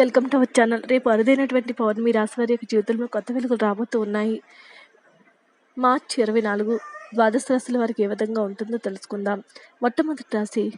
Welcome to our channel. రేపు అరుదైనటువంటి పౌర్ణమి రాశివారి యొక్క జీవితంలో కొత్త వెలుగులు రాబోతూ ఉన్నాయి. మార్చ్ ఇరవై నాలుగు ద్వాదశ రాశుల వారికి ఏ విధంగా ఉంటుందో తెలుసుకుందాం. మొట్టమొదటి రాశి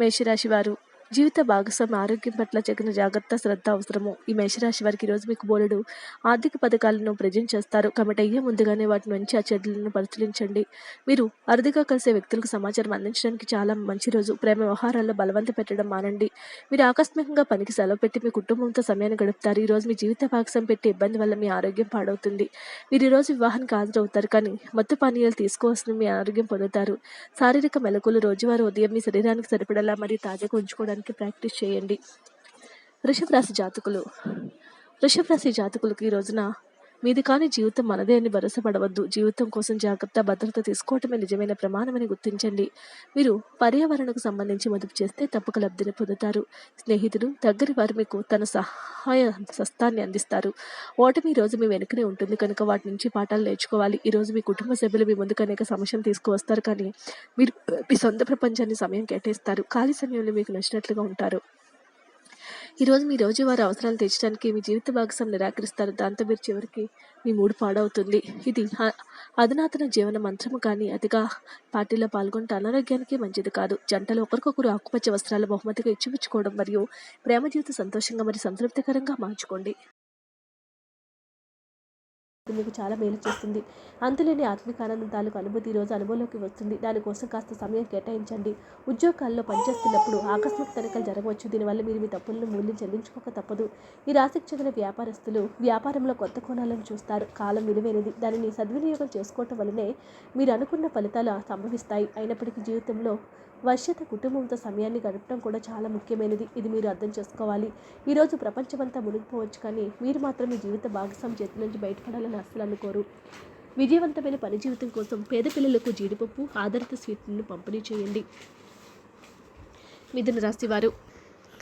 మేషరాశి వారు. జీవిత భాగస్వామి ఆరోగ్యం పట్ల తగిన జాగ్రత్త శ్రద్ధ అవసరము. ఈ మేషరాశి వారికి ఈరోజు మీకు బోలెడు ఆర్థిక పథకాలను ప్రజెంట్ చేస్తారు. కాబట్టి అయ్యే ముందుగానే వాటి నుంచి ఆ చెడులను పరిశీలించండి. మీరు అరుదుగా కలిసే వ్యక్తులకు సమాచారం అందించడానికి చాలా మంచి రోజు. ప్రేమ వ్యవహారాల్లో బలవంత పెట్టడం మానండి. మీరు ఆకస్మికంగా పనికి సెలవు పెట్టి మీ కుటుంబంతో సమయాన్ని గడుపుతారు. ఈ రోజు మీ జీవిత భాగస్వామి పెట్టే ఇబ్బంది వల్ల మీ ఆరోగ్యం పాడవుతుంది. మీరు ఈరోజు వివాహానికి హాజరవుతారు కానీ మత్తు పానీయాలు తీసుకోవాల్సిన మీ ఆరోగ్యం పొందుతారు. శారీరక మెలకులు రోజువారీ ఉదయం మీ శరీరానికి సరిపడేలా మరియు తాజాగా ఉంచుకోవడానికి ప్రాక్టీస్ చేయండి. వృషభ రాశి జాతకులు. వృషభ రాశి జాతకులకు ఈ రోజున మీది కాని జీవితం మనదే అని భరోసపడవద్దు. జీవితం కోసం జాగ్రత్త భద్రత తీసుకోవటమే నిజమైన ప్రమాణమని గుర్తించండి. మీరు పర్యావరణకు సంబంధించి మదుపు చేస్తే తప్పక లబ్ధిని పొందుతారు. స్నేహితులు దగ్గరి వారు మీకు తన సహాయ సస్తాన్ని అందిస్తారు. ఓటమి ఈ రోజు మీ వెనుకనే ఉంటుంది కనుక వాటి నుంచి పాఠాలు నేర్చుకోవాలి. ఈరోజు మీ కుటుంబ సభ్యులు మీ ముందుకు అనేక సమస్యలు తీసుకువస్తారు కానీ మీరు మీ సొంత ప్రపంచాన్ని సమయం కేటాయిస్తారు. ఖాళీ సమయంలో మీకు నచ్చినట్లుగా ఉంటారు. ఈరోజు మీ రోజువారి అవసరాలు తీర్చడానికి మీ జీవిత భాగస్వామి నిరాకరిస్తారు. దాంతో మీరు చివరికి మీ మూడు పాడవుతుంది. ఇది అధునాతన జీవన మంత్రము కానీ అతిగా పార్టీలో పాల్గొంటే అనారోగ్యానికి మంచిది కాదు. జంటలు ఒకరికొకరు ఆకుపచ్చ వస్త్రాల బహుమతిగా ఇచ్చిపుచ్చుకోవడం మరియు ప్రేమ జీవితం సంతోషంగా మరియు సంతృప్తికరంగా మార్చుకోండి. మీకు చాలా మేలు చేస్తుంది. అంతులేని ఆత్మిక ఆనందం తాలూకు అనుభూతి ఈరోజు రోజు అనుభవంలోకి వస్తుంది. దానికోసం కాస్త సమయం కేటాయించండి. ఉద్యోగాల్లో పనిచేస్తున్నప్పుడు ఆకస్మిక తనిఖీలు జరగవచ్చు. దీనివల్ల మీరు మీ తప్పులను మూల్యం చెల్లించుకోక తప్పదు. ఈ రాశికి చెందిన వ్యాపారస్తులు వ్యాపారంలో కొత్త కోణాలను చూస్తారు. కాలం విలువైనది. దానిని సద్వినియోగం చేసుకోవటం వల్లనే మీరు అనుకున్న ఫలితాలు సంభవిస్తాయి. అయినప్పటికీ జీవితంలో వర్షత కుటుంబంతో సమయాన్ని గడపడం కూడా చాలా ముఖ్యమైనది. ఇది మీరు అర్థం చేసుకోవాలి. ఈరోజు ప్రపంచమంతా మునిగిపోవచ్చు కానీ మీరు మాత్రం మీ జీవిత భాగస్వామి చేతి నుంచి బయటపడాలని అస్సలు అనుకోరు. విజయవంతమైన పని జీవితం కోసం పేద పిల్లలకు జీడిపప్పు ఆధారిత స్వీట్లను పంపిణీ చేయండి. మిథున రాశివారు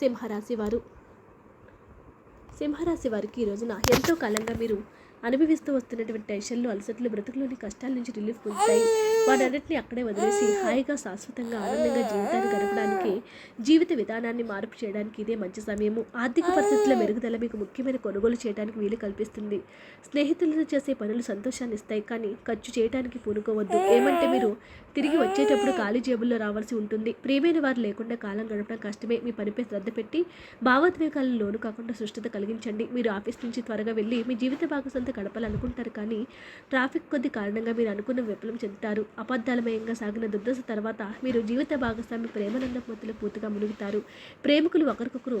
సింహరాశి వారు. సింహరాశి వారికి ఈ రోజున ఎంతో కాలంగా మీరు అనుభవిస్తూ వస్తున్నటువంటి టెన్షన్లు అలసట్లు బ్రతుకులోని కష్టాల నుంచి రిలీఫ్ పొందుతాయి. వారన్నింటినీ అక్కడే వదిలేసి హాయిగా శాశ్వతంగా ఆనందంగా జీవితాన్ని గడపడానికి జీవిత విధానాన్ని మార్పు చేయడానికి ఇదే మంచి సమయము. ఆర్థిక పరిస్థితుల మెరుగుదల మీకు ముఖ్యమైన కొనుగోలు చేయడానికి వీలు కల్పిస్తుంది. స్నేహితులతో చేసే పనులు సంతోషాన్ని ఇస్తాయి కానీ ఖర్చు చేయడానికి పూనుకోవద్దు. ఏమంటే మీరు తిరిగి వచ్చేటప్పుడు ఖాళీ జేబుల్లో రావాల్సి ఉంటుంది. ప్రియమైన వారు లేకుండా కాలం గడపడం కష్టమే. మీ పనిపై శ్రద్ధ పెట్టి భావోద్వేగాలను లోను కాకుండా సుష్టత కలిగించండి. మీరు ఆఫీస్ నుంచి త్వరగా వెళ్ళి మీ జీవిత భాగస్వామితో గడపాలనుకుంటారు కానీ ట్రాఫిక్ కొద్ది కారణంగా మీరు అనుకున్న విఫలం చెందుతారు. అబద్ధాలమయంగా సాగిన దుర్దశ తర్వాత మీరు జీవిత భాగస్వామి ప్రేమానంద పూర్తిగా మునుగుతారు. ప్రేమికులు ఒకరికొకరు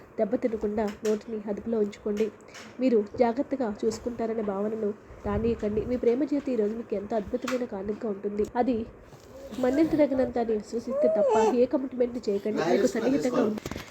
దెబ్బతినకుండా నోటిని అదుపులో ఉంచుకోండి. మీరు జాగ్రత్తగా చూసుకుంటారనే భావనను రానియకండి. మీ ప్రేమ జీవితం ఈరోజు మీకు ఎంతో అద్భుతమైన కానుకగా ఉంటుంది. అది మన్నించదగినంత అని విశ్వసిస్తే తప్ప ఏ కమిట్మెంట్ చేయకండి. మీకు సన్నిహితంగా